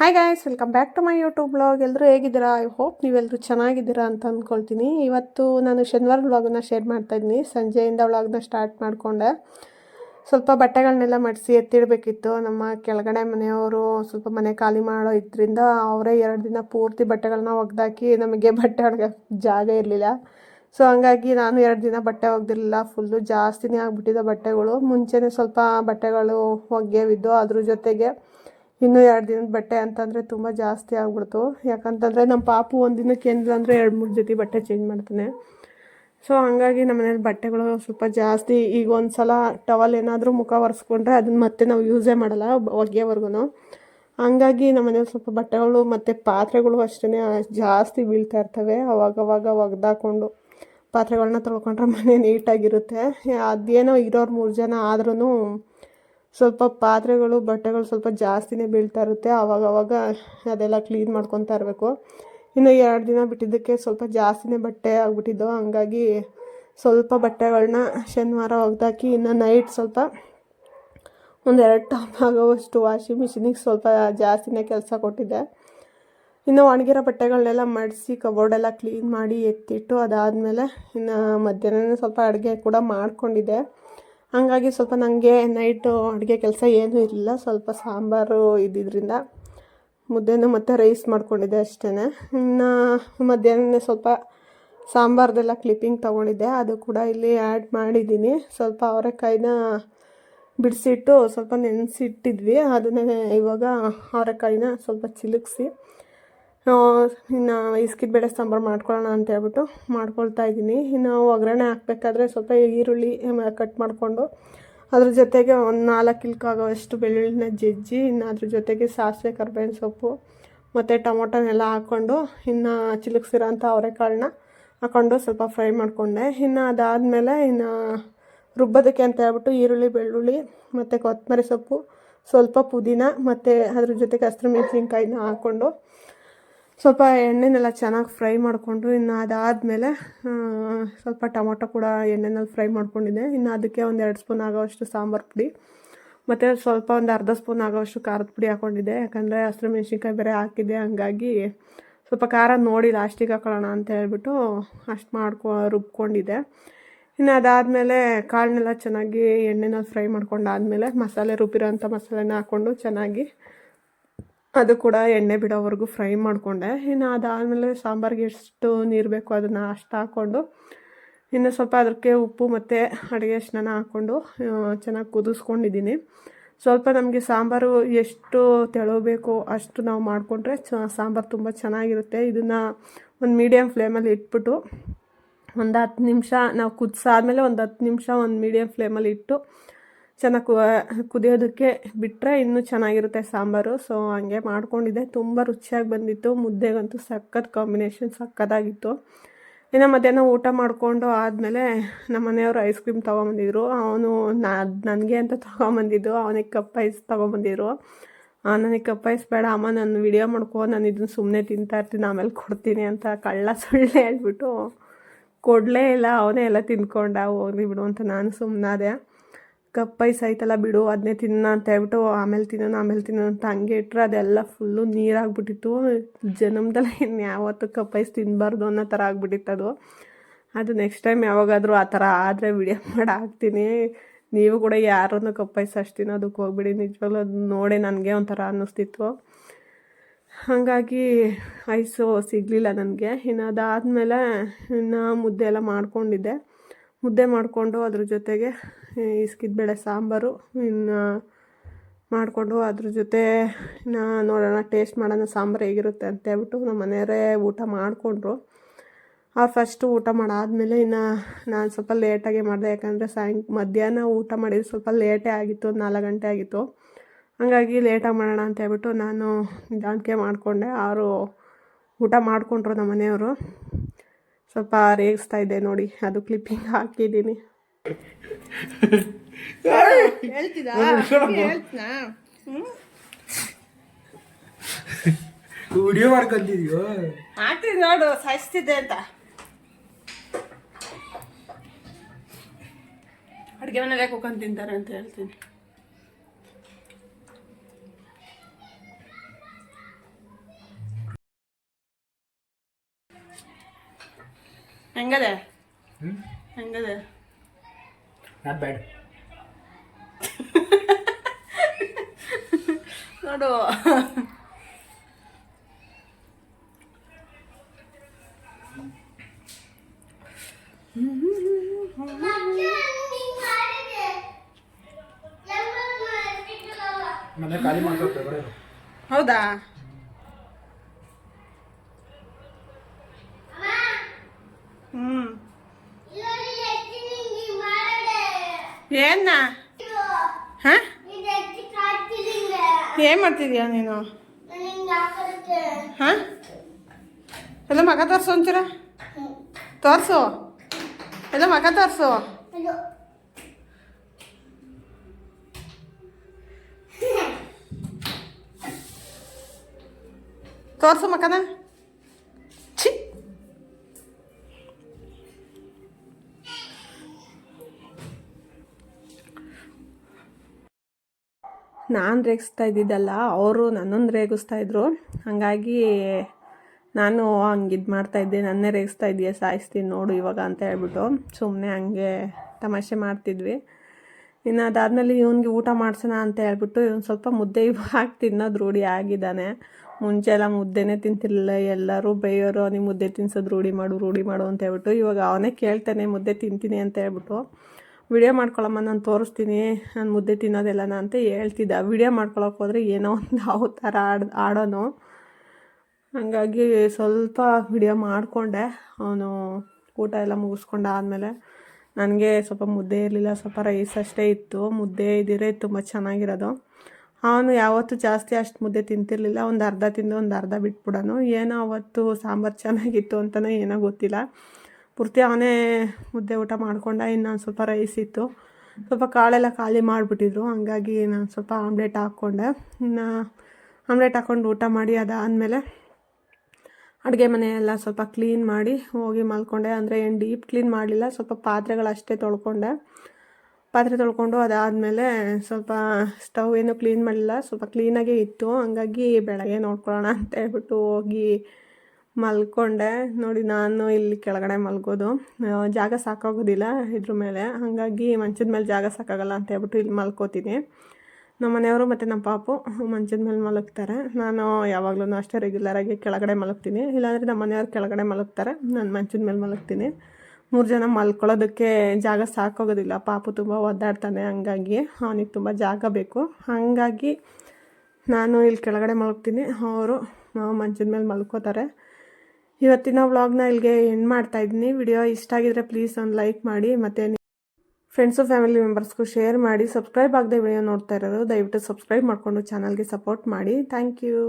Hi guys welcome back to my YouTube blog ಎಲ್ಲರೂ ಹೇಗಿದ್ದೀರಾ? I hope ನೀವೆಲ್ಲರೂ ಚೆನ್ನಾಗಿದ್ದೀರಾ ಅಂತ ಅಂದ್ಕೊಳ್ತೀನಿ ಇವತ್ತು ನಾನು ಶನಿವಾರ ವ್ಲಾಗನ್ನ ಶೇರ್ ಮಾಡ್ತಾ ಇದ್ದೀನಿ. ಸಂಜೆಯಿಂದ ವ್ಲಾಗ್ನ ಸ್ಟಾರ್ಟ್ ಮಾಡಿಕೊಂಡೆ. ಸ್ವಲ್ಪ ಬಟ್ಟೆಗಳನ್ನೆಲ್ಲ ಮಡಿಸಿ ಎತ್ತಿಡಬೇಕಿತ್ತು. ನಮ್ಮ ಕೆಳಗಡೆ ಮನೆಯವರು ಸ್ವಲ್ಪ ಮನೆ ಖಾಲಿ ಮಾಡೋ ಇದರಿಂದ ಅವರೇ ಎರಡು ದಿನ ಪೂರ್ತಿ ಬಟ್ಟೆಗಳನ್ನ ಒಗ್ದಾಕಿ ನಮಗೆ ಬಟ್ಟೆ ಒಣಗಕ್ಕೆ ಜಾಗ ಇರಲಿಲ್ಲ. ಸೊ ಹಂಗಾಗಿ ನಾನು ಎರಡು ದಿನ ಬಟ್ಟೆ ಒಗ್ದಿರಲಿಲ್ಲ. ಫುಲ್ಲು ಜಾಸ್ತಿನೇ ಆಗಿಬಿಟ್ಟಿದ್ದ ಬಟ್ಟೆಗಳು. ಮುಂಚೆನೇ ಸ್ವಲ್ಪ ಬಟ್ಟೆಗಳು ಒಗ್ಯವಿದ್ದು ಅದ್ರ ಜೊತೆಗೆ ಇನ್ನೂ ಎರಡು ದಿನದ ಬಟ್ಟೆ ಅಂತಂದರೆ ತುಂಬ ಜಾಸ್ತಿ ಆಗ್ಬಿಡ್ತು. ಯಾಕಂತಂದರೆ ನಮ್ಮ ಪಾಪು ಒಂದು ದಿನಕ್ಕೆ ಏನಿಲ್ಲ ಅಂದರೆ ಎರಡು ಮೂರು ಜೊತೆ ಬಟ್ಟೆ ಚೇಂಜ್ ಮಾಡ್ತಾನೆ. ಸೊ ಹಂಗಾಗಿ ನಮ್ಮ ಮನೇಲಿ ಬಟ್ಟೆಗಳು ಸ್ವಲ್ಪ ಜಾಸ್ತಿ ಈಗ ಒಂದು ಸಲ ಟವಲ್ ಏನಾದರೂ ಮುಖ ಒರೆಸ್ಕೊಂಡ್ರೆ ಅದನ್ನ ಮತ್ತೆ ನಾವು ಯೂಸೇ ಮಾಡಲ್ಲ ಒಗೆಯವರೆಗೂ ಹಂಗಾಗಿ ನಮ್ಮ ಮನೇಲಿ ಸ್ವಲ್ಪ ಬಟ್ಟೆಗಳು ಮತ್ತು ಪಾತ್ರೆಗಳು ಅಷ್ಟೇ ಜಾಸ್ತಿ ಬೀಳ್ತಾ ಇರ್ತವೆ. ಅವಾಗವಾಗ ಒಗ್ದಾಕೊಂಡು ಪಾತ್ರೆಗಳನ್ನ ತೊಳ್ಕೊಂಡ್ರೆ ಮನೆ ನೀಟಾಗಿರುತ್ತೆ. ಅದೇನೋ ಇರೋರು ಮೂರು ಜನ ಆದ್ರೂ ಸ್ವಲ್ಪ ಪಾತ್ರೆಗಳು, ಬಟ್ಟೆಗಳು ಸ್ವಲ್ಪ ಜಾಸ್ತಿನೇ ಬೀಳ್ತಾ ಇರುತ್ತೆ. ಆವಾಗ ಆವಾಗ ಅದೆಲ್ಲ ಕ್ಲೀನ್ ಮಾಡ್ಕೊತಾ ಇರಬೇಕು. ಇನ್ನು ಎರಡು ದಿನ ಬಿಟ್ಟಿದ್ದಕ್ಕೆ ಸ್ವಲ್ಪ ಜಾಸ್ತಿನೇ ಬಟ್ಟೆ ಆಗಿಬಿಟ್ಟಿದ್ದು. ಹಂಗಾಗಿ ಸ್ವಲ್ಪ ಬಟ್ಟೆಗಳನ್ನ ಶನಿವಾರ ಒಗೆದಾಕಿ ಇನ್ನು ನೈಟ್ ಸ್ವಲ್ಪ ಒಂದೆರಡು ಟಾಪ್ ಆಗೋವಷ್ಟು ವಾಷಿಂಗ್ ಮಿಷಿನಿಗೆ ಸ್ವಲ್ಪ ಜಾಸ್ತಿನೇ ಕೆಲಸ ಕೊಟ್ಟಿದ್ದೆ. ಇನ್ನು ಒಣಗಿರೋ ಬಟ್ಟೆಗಳನ್ನೆಲ್ಲ ಮಡಿಸಿ ಕಬೋರ್ಡೆಲ್ಲ ಕ್ಲೀನ್ ಮಾಡಿ ಎತ್ತಿಟ್ಟು ಅದಾದಮೇಲೆ ಇನ್ನು ಮಧ್ಯಾಹ್ನ ಸ್ವಲ್ಪ ಅಡುಗೆ ಕೂಡ ಮಾಡ್ಕೊಂಡಿದ್ದೆ. ಹಂಗಾಗಿ ಸ್ವಲ್ಪ ನನಗೆ ನೈಟು ಅಡುಗೆ ಕೆಲಸ ಏನೂ ಇರಲಿಲ್ಲ ಸ್ವಲ್ಪ ಸಾಂಬಾರು ಇದ್ದಿದ್ದರಿಂದ ಮುದ್ದೆನೂ ಮತ್ತು ರೈಸ್ ಮಾಡ್ಕೊಂಡಿದ್ದೆ ಅಷ್ಟೇ ಇನ್ನು ಮಧ್ಯಾಹ್ನ ಸ್ವಲ್ಪ ಸಾಂಬಾರ್ದೆಲ್ಲ ಕ್ಲಿಪ್ಪಿಂಗ್ ತೊಗೊಂಡಿದ್ದೆ. ಅದು ಕೂಡ ಇಲ್ಲಿ ಆ್ಯಡ್ ಮಾಡಿದ್ದೀನಿ. ಸ್ವಲ್ಪ ಅವರೆಕಾಯಿನ ಬಿಡಿಸಿಟ್ಟು ಸ್ವಲ್ಪ ನೆನೆಸಿಟ್ಟಿದ್ವಿ. ಅದನ್ನೇ ಇವಾಗ ಅವರೆಕಾಯಿನ ಸ್ವಲ್ಪ ಚಿಲುಕಿಸಿ ಇನ್ನು ಇಸ್ಕಿದ ಬೇಳೆ ಸಾಂಬಾರು ಮಾಡ್ಕೊಳ್ಳೋಣ ಅಂತ ಹೇಳ್ಬಿಟ್ಟು ಮಾಡ್ಕೊಳ್ತಾ ಇದ್ದೀನಿ. ಇನ್ನು ಒಗ್ಗರಣೆ ಹಾಕ್ಬೇಕಾದ್ರೆ ಸ್ವಲ್ಪ ಈರುಳ್ಳಿ ಕಟ್ ಮಾಡಿಕೊಂಡು, ಅದ್ರ ಜೊತೆಗೆ ಒಂದು ನಾಲ್ಕು ಇಲ್ಕಾಗೋವಷ್ಟು ಬೆಳ್ಳುಳ್ಳಿನ ಜಜ್ಜಿ, ಇನ್ನು ಅದ್ರ ಜೊತೆಗೆ ಸಾಸಿವೆ, ಕರ್ಬೇವಿನ ಸೊಪ್ಪು ಮತ್ತು ಟೊಮೊಟೊನೆಲ್ಲ ಹಾಕ್ಕೊಂಡು, ಇನ್ನು ಚಿಲುಕ್ಸಿರೋಂಥ ಅವರೆಕಾಳನ್ನ ಹಾಕ್ಕೊಂಡು ಸ್ವಲ್ಪ ಫ್ರೈ ಮಾಡಿಕೊಂಡೆ. ಇನ್ನು ಅದಾದಮೇಲೆ ಇನ್ನು ರುಬ್ಬೋದಕ್ಕೆ ಅಂತ ಹೇಳ್ಬಿಟ್ಟು ಈರುಳ್ಳಿ, ಬೆಳ್ಳುಳ್ಳಿ ಮತ್ತು ಕೊತ್ತಂಬರಿ ಸೊಪ್ಪು, ಸ್ವಲ್ಪ ಪುದೀನ ಮತ್ತು ಅದ್ರ ಜೊತೆಗೆ ಹಸಿರು ಮೆಣಸಿನ್ಕಾಯಿನ ಹಾಕ್ಕೊಂಡು ಸ್ವಲ್ಪ ಎಣ್ಣೆನೆಲ್ಲ ಚೆನ್ನಾಗಿ ಫ್ರೈ ಮಾಡಿಕೊಂಡು ಇನ್ನು ಅದಾದಮೇಲೆ ಸ್ವಲ್ಪ ಟೊಮೊಟೊ ಕೂಡ ಎಣ್ಣೆನಲ್ಲಿ ಫ್ರೈ ಮಾಡ್ಕೊಂಡಿದ್ದೆ. ಇನ್ನು ಅದಕ್ಕೆ ಒಂದು ಎರಡು ಸ್ಪೂನ್ ಆಗೋವಷ್ಟು ಸಾಂಬಾರು ಪುಡಿ, ಮತ್ತು ಸ್ವಲ್ಪ ಒಂದು ಅರ್ಧ ಸ್ಪೂನ್ ಆಗೋವಷ್ಟು ಖಾರದ ಪುಡಿ ಹಾಕ್ಕೊಂಡಿದ್ದೆ ಯಾಕಂದರೆ ಹಸಿರು ಮೆಣಸಿನ್ಕಾಯಿ ಬೇರೆ ಹಾಕಿದ್ದೆ, ಹಂಗಾಗಿ ಸ್ವಲ್ಪ ಖಾರ ನೋಡಿ ಲಾಸ್ಟಿಗೆ ಹಾಕೊಳ್ಳೋಣ ಅಂತ ಹೇಳ್ಬಿಟ್ಟು ಅಷ್ಟು ಮಾಡ್ಕೊ, ರುಬ್ಕೊಂಡಿದ್ದೆ. ಇನ್ನು ಅದಾದಮೇಲೆ ಕಾಳನ್ನೆಲ್ಲ ಚೆನ್ನಾಗಿ ಎಣ್ಣೆನಲ್ಲಿ ಫ್ರೈ ಮಾಡ್ಕೊಂಡಾದಮೇಲೆ ಮಸಾಲೆ ರುಬ್ಬಿರೋ ಅಂಥ ಮಸಾಲೆನ ಹಾಕ್ಕೊಂಡು ಚೆನ್ನಾಗಿ ಅದು ಕೂಡ ಎಣ್ಣೆ ಬಿಡೋವರೆಗೂ ಫ್ರೈ ಮಾಡಿಕೊಂಡೆ. ಇನ್ನು ಅದಾದಮೇಲೆ ಸಾಂಬಾರಿಗೆ ಎಷ್ಟು ನೀರು ಬೇಕು ಅದನ್ನು ಅಷ್ಟು ಹಾಕ್ಕೊಂಡು, ಇನ್ನು ಸ್ವಲ್ಪ ಅದಕ್ಕೆ ಉಪ್ಪು ಮತ್ತು ಅಡುಗೆ ಅಷ್ಟನ್ನ ಹಾಕ್ಕೊಂಡು ಚೆನ್ನಾಗಿ ಕುದಿಸ್ಕೊಂಡಿದ್ದೀನಿ. ಸ್ವಲ್ಪ ನಮಗೆ ಸಾಂಬಾರು ಎಷ್ಟು ತೆಳಬೇಕು ಅಷ್ಟು ನಾವು ಮಾಡಿಕೊಂಡ್ರೆ ಚ, ಸಾಂಬಾರು ತುಂಬ ಚೆನ್ನಾಗಿರುತ್ತೆ. ಇದನ್ನು ಒಂದು ಮೀಡಿಯಮ್ ಫ್ಲೇಮಲ್ಲಿ ಇಟ್ಬಿಟ್ಟು ಒಂದು ಹತ್ತು ನಿಮಿಷ ನಾವು ಕುದಿಸಾದ್ಮೇಲೆ ಒಂದು ಹತ್ತು ನಿಮಿಷ ಒಂದು ಮೀಡಿಯಮ್ ಫ್ಲೇಮಲ್ಲಿ ಇಟ್ಟು ಚೆನ್ನಾಗಿ ಕುದಿಯೋದಕ್ಕೆ ಬಿಟ್ಟರೆ ಇನ್ನೂ ಚೆನ್ನಾಗಿರುತ್ತೆ ಸಾಂಬಾರು. ಸೊ, ಹಂಗೆ ಮಾಡ್ಕೊಂಡಿದ್ದೆ. ತುಂಬ ರುಚಿಯಾಗಿ ಬಂದಿತ್ತು. ಮುದ್ದೆಗಂತೂ ಸಖತ್ ಕಾಂಬಿನೇಷನ್ ಸಖತ್ತಾಗಿತ್ತು. ಇನ್ನು ಮಧ್ಯಾಹ್ನ ಊಟ ಮಾಡಿಕೊಂಡು ಆದಮೇಲೆ ನಮ್ಮ ಮನೆಯವರು ಐಸ್ ಕ್ರೀಮ್ ತೊಗೊಂಬಂದಿದ್ರು. ಅವನು ನನಗೆ ಅಂತ ತೊಗೊಂಬಂದಿದ್ದು. ಅವನಿಗೆ ಕಪ್ ಐಸ್ ತೊಗೊಂಬಂದಿದ್ರು. ನನಗೆ ಕಪ್ ಐಸ್ ಬೇಡ. ಅಮ್ಮ, ನಾನು ವಿಡಿಯೋ ಮಾಡ್ಕೊ. ನಾನು ಇದನ್ನು ಸುಮ್ಮನೆ ತಿಂತಾ ಇರ್ತೀನಿ. ಆಮೇಲೆ ಕೊಡ್ತೀನಿ ಅಂತ ಕಳ್ಳ ಸುಳ್ಳೆ ಹೇಳ್ಬಿಟ್ಟು ಕೊಡಲೇ ಇಲ್ಲ. ಅವನೇ ಎಲ್ಲ ತಿಂದ್ಕೊಂಡ ಹೋಗ್ಲಿ ಬಿಡು ಅಂತ ನಾನು ಸುಮ್ಮನಾದೆ ಕಪ್ ಐಸ್ ಆಯ್ತಲ್ಲ ಬಿಡು ಅದನ್ನೇ ತಿನ್ನ ಅಂತ ಹೇಳ್ಬಿಟ್ಟು ಆಮೇಲೆ ತಿನ್ನೋಣ ಆಮೇಲೆ ತಿನ್ನೋಣ ಅಂತ ಹಂಗೆ ಇಟ್ಟರೆ ಅದೆಲ್ಲ ಫುಲ್ಲು ನೀರಾಗ್ಬಿಟ್ಟಿತ್ತು. ಜನ್ಮದಲ್ಲಿ ಇನ್ನು ಯಾವತ್ತು ಕಪ್ ಐಸ್ ತಿನ್ನಬಾರ್ದು ಅನ್ನೋ ಥರ ಆಗ್ಬಿಟ್ಟಿತ್ತು ಅದು. ಅದು ನೆಕ್ಸ್ಟ್ ಟೈಮ್ ಯಾವಾಗಾದರೂ ಆ ಥರ ಆದರೆ ವಿಡಿಯೋ ಮಾಡಿ ಹಾಕ್ತೀನಿ. ನೀವು ಕೂಡ ಯಾರನ್ನು ಕಪ್ ಐಸ್ ಅಷ್ಟು ತಿನ್ನೋದಕ್ಕೆ ಹೋಗ್ಬಿಡಿ, ನಿಜವಾಗ್ಲೂ ಅದು ನೋಡಿ ನನಗೆ ಒಂಥರ ಅನ್ನಿಸ್ತಿತ್ತು. ಹಾಗಾಗಿ ಐಸು ಸಿಗಲಿಲ್ಲ ನನಗೆ. ಇನ್ನು ಅದಾದಮೇಲೆ ಇನ್ನು ಮುದ್ದೆ ಎಲ್ಲ ಮಾಡ್ಕೊಂಡಿದ್ದೆ. ಮುದ್ದೆ ಮಾಡಿಕೊಂಡು ಅದ್ರ ಜೊತೆಗೆ ಬೇಳೆ ಸಾಂಬಾರು, ಇನ್ನು ಮಾಡಿಕೊಂಡು ಅದ್ರ ಜೊತೆ ಇನ್ನು ನೋಡೋಣ ಟೇಸ್ಟ್ ಮಾಡೋಣ ಸಾಂಬಾರು ಹೇಗಿರುತ್ತೆ ಅಂತ ಹೇಳ್ಬಿಟ್ಟು ನಮ್ಮ ಮನೆಯವರೇ ಊಟ ಮಾಡಿಕೊಂಡ್ರು. ಅವ್ರು ಫಸ್ಟು ಊಟ ಮಾಡಾದಮೇಲೆ ಇನ್ನು ನಾನು ಸ್ವಲ್ಪ ಲೇಟಾಗಿ ಮಾಡಿದೆ, ಯಾಕಂದರೆ ಸಾಯಂ, ಮಧ್ಯಾಹ್ನ ಊಟ ಮಾಡಿದ್ದು ಸ್ವಲ್ಪ ಲೇಟೇ ಆಗಿತ್ತು ನಾಲ್ಕು ಗಂಟೆ ಆಗಿತ್ತು. ಹಾಗಾಗಿ ಲೇಟಾಗಿ ಮಾಡೋಣ ಅಂತ ಹೇಳ್ಬಿಟ್ಟು ನಾನು ನಿಧಾನಕ್ಕೆ ಮಾಡಿಕೊಂಡೆ ಅವರು ಊಟ ಮಾಡಿಕೊಂಡ್ರು ನಮ್ಮ ಮನೆಯವರು. ಸ್ವಲ್ಪ ರೇಗಿಸ್ತಾ ಇದ್ದೆ ನೋಡಿ, ಅದು ಕ್ಲಿಪ್ಪಿಂಗ್ ಹಾಕಿದ್ದೀನಿ. ವಿಡಿಯೋ ಮಾಡ್ಕೊಂತಿದ್ಯೋ? ಹಾಕ್ರಿ ನೋಡು ಸಾಯಿಸ್ತಿದ್ದೆ ಅಂತ. ಅಡುಗೆ ಮನೆಗೆ ಕುಕೊಂಡ್ ತಿಂತಾರೆ ಅಂತ ಹೇಳ್ತೀನಿ. ಹೆಂಗದೆ? ಹೆಂಗದೆ? ನಾಟ್ ಬ್ಯಾಡ್ ನೋಡು. ಮನೆ ಖಾಲಿ ಹೌದಾ? ಏನ ಹ? ಏನ್ ಮಾಡ್ತಿದ್ಯಾ ನೀನು? ಹ? ಎಲ್ಲ ಮಗ ತೋರ್ಸು ಒಂಚೂರ. ತೋರ್ಸು. ಎಲ್ಲ ಮಗ ತೋರ್ಸು. ತೋರ್ಸು ಮಕನ ನಾನು ರೇಗಿಸ್ತಾ ಇದ್ದಿದ್ದಲ್ಲ, ಅವರು ನನ್ನನ್ನು ರೇಗಿಸ್ತಾ ಇದ್ದರು ಹಾಗಾಗಿ ನಾನು ಹಂಗೆ ಇದು ಮಾಡ್ತಾಯಿದ್ದೆ ನನ್ನೇ ರೇಗಿಸ್ತಾ ಇದೆಯಾ, ಸಾಯಿಸ್ತೀನಿ ನೋಡು ಇವಾಗ ಅಂತ ಹೇಳ್ಬಿಟ್ಟು ಸುಮ್ಮನೆ ಹಂಗೆ ತಮಾಷೆ ಮಾಡ್ತಿದ್ವಿ. ಇನ್ನು ಅದಾದಮೇಲೆ ಇವನಿಗೆ ಊಟ ಮಾಡಿಸೋಣ ಅಂತ ಹೇಳ್ಬಿಟ್ಟು ಇವನು ಸ್ವಲ್ಪ ಮುದ್ದೆ ಹಾಕಿ ತಿನ್ನೋದು ರೂಢಿ ಆಗಿದ್ದಾನೆ. ಮುಂಚೆ ಎಲ್ಲ ಮುದ್ದೆನೇ ತಿಂತಿರ್ಲಿಲ್ಲ, ಎಲ್ಲರೂ ಬೈಯೋರು ನೀವು ಮುದ್ದೆ ತಿನ್ಸೋದು ರೂಢಿ ಮಾಡು ರೂಢಿ ಮಾಡು ಅಂತ ಹೇಳ್ಬಿಟ್ಟು ಇವಾಗ ಅವನೇ ಕೇಳ್ತಾನೆ ಮುದ್ದೆ ತಿಂತೀನಿ ಅಂತ ಹೇಳ್ಬಿಟ್ಟು. ವಿಡಿಯೋ ಮಾಡ್ಕೊಳ್ಳಮ್ಮ ನಾನು ತೋರಿಸ್ತೀನಿ, ನಾನು ಮುದ್ದೆ ತಿನ್ನೋದೆಲ್ಲನ ಅಂತ ಹೇಳ್ತಿದ್ದ. ವಿಡಿಯೋ ಮಾಡ್ಕೊಳಕ್ಕೆ ಹೋದರೆ ಏನೋ ಒಂದು ಯಾವ ಥರ ಆಡ್, ಆಡೋನು. ಹಾಗಾಗಿ ಸ್ವಲ್ಪ ವಿಡಿಯೋ ಮಾಡಿಕೊಂಡೆ. ಅವನು ಊಟ ಎಲ್ಲ ಮುಗಿಸ್ಕೊಂಡಾದ್ಮೇಲೆ ನನಗೆ ಸ್ವಲ್ಪ ಮುದ್ದೆ ಇರಲಿಲ್ಲ, ಸ್ವಲ್ಪ ರೈಸ್ ಅಷ್ಟೇ ಇತ್ತು. ಮುದ್ದೆ ಇದ್ದಿರೇ ತುಂಬ ಚೆನ್ನಾಗಿರೋದು. ಅವನು ಯಾವತ್ತೂ ಜಾಸ್ತಿ ಅಷ್ಟು ಮುದ್ದೆ ತಿಂತಿರ್ಲಿಲ್ಲ. ಒಂದು ಅರ್ಧ ತಿಂದು ಒಂದು ಅರ್ಧ ಬಿಟ್ಬಿಡೋನು. ಏನೋ ಅವತ್ತು ಸಾಂಬಾರು ಚೆನ್ನಾಗಿತ್ತು ಅಂತಲೇ ಏನೋ ಗೊತ್ತಿಲ್ಲ. ಪೂರ್ತಿ ಅವನೇ ಮುದ್ದೆ ಊಟ ಮಾಡ್ಕೊಂಡ ಇನ್ನು ಸ್ವಲ್ಪ ರೈಸ್ ಇತ್ತು. ಸ್ವಲ್ಪ ಕಾಳೆಲ್ಲ ಖಾಲಿ ಮಾಡಿಬಿಟ್ಟಿದ್ರು. ಹಂಗಾಗಿ ನಾನು ಸ್ವಲ್ಪ ಆಮ್ಲೆಟ್ ಹಾಕ್ಕೊಂಡೆ. ಇನ್ನು ಆಮ್ಲೆಟ್ ಹಾಕ್ಕೊಂಡು ಊಟ ಮಾಡಿ ಅದಾದಮೇಲೆ ಅಡುಗೆ ಮನೆಯೆಲ್ಲ ಸ್ವಲ್ಪ ಕ್ಲೀನ್ ಮಾಡಿ ಹೋಗಿ ಮಲ್ಕೊಂಡೆ. ಅಂದರೆ ಏನು ಡೀಪ್ ಕ್ಲೀನ್ ಮಾಡಲಿಲ್ಲ. ಸ್ವಲ್ಪ ಪಾತ್ರೆಗಳಷ್ಟೇ ತೊಳ್ಕೊಂಡೆ. ಪಾತ್ರೆ ತೊಳ್ಕೊಂಡು ಅದಾದಮೇಲೆ ಸ್ವಲ್ಪ ಸ್ಟವ್ ಏನು ಕ್ಲೀನ್ ಮಾಡಲಿಲ್ಲ. ಸ್ವಲ್ಪ ಕ್ಲೀನಾಗೇ ಇತ್ತು. ಹಂಗಾಗಿ ಬೆಳಗ್ಗೆ ನೋಡ್ಕೊಳ್ಳೋಣ ಅಂತ ಹೇಳ್ಬಿಟ್ಟು ಹೋಗಿ ಮಲ್ಕೊಂಡೆ. ನೋಡಿ, ನಾನು ಇಲ್ಲಿ ಕೆಳಗಡೆ ಮಲ್ಗೋದು. ಜಾಗ ಸಾಕಾಗೋದಿಲ್ಲ ಇದ್ರ ಮೇಲೆ. ಹಾಗಾಗಿ ಮಂಚದ ಮೇಲೆ ಜಾಗ ಸಾಕಾಗಲ್ಲ ಅಂತ ಹೇಳ್ಬಿಟ್ಟು ಇಲ್ಲಿ ಮಲ್ಕೋತೀನಿ ನಮ್ಮ ಮನೆಯವರು ಮತ್ತು ನಮ್ಮ ಪಾಪು ಮಂಚದ ಮೇಲೆ ಮಲಗ್ತಾರೆ. ನಾನು ಯಾವಾಗಲೂ ಅಷ್ಟೇ ರೆಗ್ಯುಲರಾಗಿ ಕೆಳಗಡೆ ಮಲಗ್ತೀನಿ. ಇಲ್ಲಾಂದರೆ ನಮ್ಮ ಮನೆಯವ್ರು ಕೆಳಗಡೆ ಮಲಗ್ತಾರೆ. ನಾನು ಮಂಚದ ಮೇಲೆ ಮಲಗ್ತೀನಿ. ಮೂರು ಜನ ಮಲ್ಕೊಳ್ಳೋದಕ್ಕೆ ಜಾಗ ಸಾಕಾಗೋದಿಲ್ಲ. ಪಾಪು ತುಂಬ ಒದ್ದಾಡ್ತಾನೆ. ಹಂಗಾಗಿ ಅವನಿಗೆ ತುಂಬ ಜಾಗ ಬೇಕು. ಹಾಗಾಗಿ ನಾನು ಇಲ್ಲಿ ಕೆಳಗಡೆ ಮಲಗ್ತೀನಿ. ಅವರು ಮಂಚದ ಮೇಲೆ ಮಲ್ಕೋತಾರೆ. ಇವತ್ತಿನ ವ್ಲಾಗ್ನ ಇಲ್ಲಿಗೆ ಎಂಡ್ ಮಾಡ್ತಾ ಇದ್ದೀನಿ. ವಿಡಿಯೋ ಇಷ್ಟ ಆಗಿದ್ರೆ ಪ್ಲೀಸ್ ಒಂದು ಲೈಕ್ ಮಾಡಿ, ಮತ್ತು ಫ್ರೆಂಡ್ಸು ಫ್ಯಾಮಿಲಿ ಮೆಂಬರ್ಸ್ಗೂ ಶೇರ್ ಮಾಡಿ ಸಬ್ಸ್ಕ್ರೈಬ್ ಆಗದೆ ವಿಡಿಯೋ ನೋಡ್ತಾ ಇರೋರು ದಯವಿಟ್ಟು ಸಬ್ಸ್ಕ್ರೈಬ್ ಮಾಡಿಕೊಂಡು ಚಾನಲ್ಗೆ ಸಪೋರ್ಟ್ ಮಾಡಿ. Thank you